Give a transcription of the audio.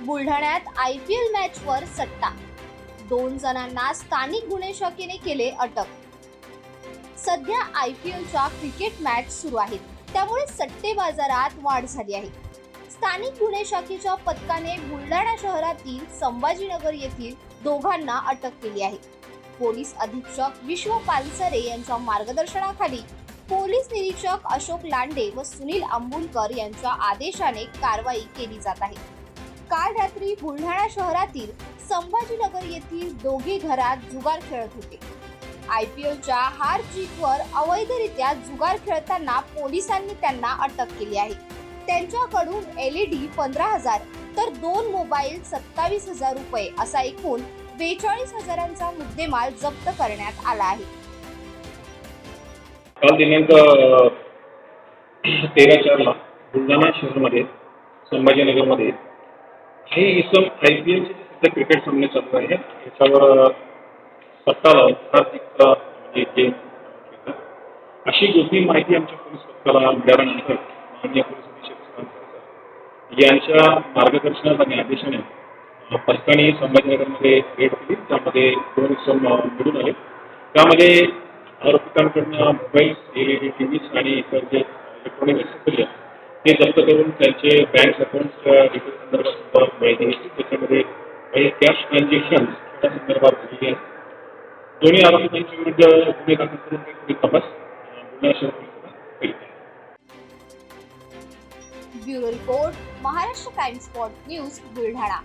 बुलढाण्यात I P L मॅचवर सट्टा दोन जणांना स्थानिक गुन्हे शाखेने केले अटक. सध्या आय पी एलच्या क्रिकेट मॅच सुरू आहेत. त्यामुळे सट्टे बाजारात वाढ झाली आहे. स्थानिक गुन्हे शाखेच्या पथकाने बुलढाणा शहरातील संभाजीनगर येथील दोघांना अटक केली आहे. पोलीस अधीक्षक विश्व पालसरे यांच्या मार्गदर्शनाखाली पोलीस निरीक्षक अशोक लांडे व सुनील आंबुलकर यांच्या आदेशाने कारवाई केली जात आहे. काल रात्री बुलढाणा शहरातील संभाजीनगर येथील दोघे घरात जुगार खेळत होते. आय पी एलच्या हार जीतवर अवैधरित्या जुगार खेळताना पोलिसांनी त्यांना अटक केली आहे. त्यांच्याकडून एल ई डी पंधरा हजार तर दोन मोबाईल सत्तावीस हजार रुपये असा एकूण बेचाळीस हजारांचा मुद्देमाल जप्त करण्यात आला आहे. काल दिनांक तेरा चारला बुलढाणा शहरमध्ये संभाजीनगरमध्ये हे इसम आय पी एल सध्या क्रिकेट सामने चालू आहे. याच्यावर सत्ता लावून आर्थिक अशी गोपनीय माहिती आमच्या पोलीस पथकाला मिळाल्यानंतर माननीय पोलीस अधीक्षक यांच्या मार्गदर्शनात आणि आदेशाने पथकाने संभाजीनगरमध्ये भेट दिली. त्यामध्ये दोन इसम मिळून आले. त्यामध्ये आरोपितांकडनं mobile L E D T Vs आणि इतर जे इलेक्ट्रॉनिक ॲक्सेसरी आहे ते जप्त करून त्यांचे बँक अकाउंट डिटेल संदर्भात माहिती घेतली. त्याच्यामध्ये काही कॅश ट्रान्झॅक्शन त्या संदर्भात झालेली आहे दोन्ही आरोपींच्या विरुद्ध गुन्हे दाखल करून ते तपास bureau report Maharashtra Times spot news Buldhana.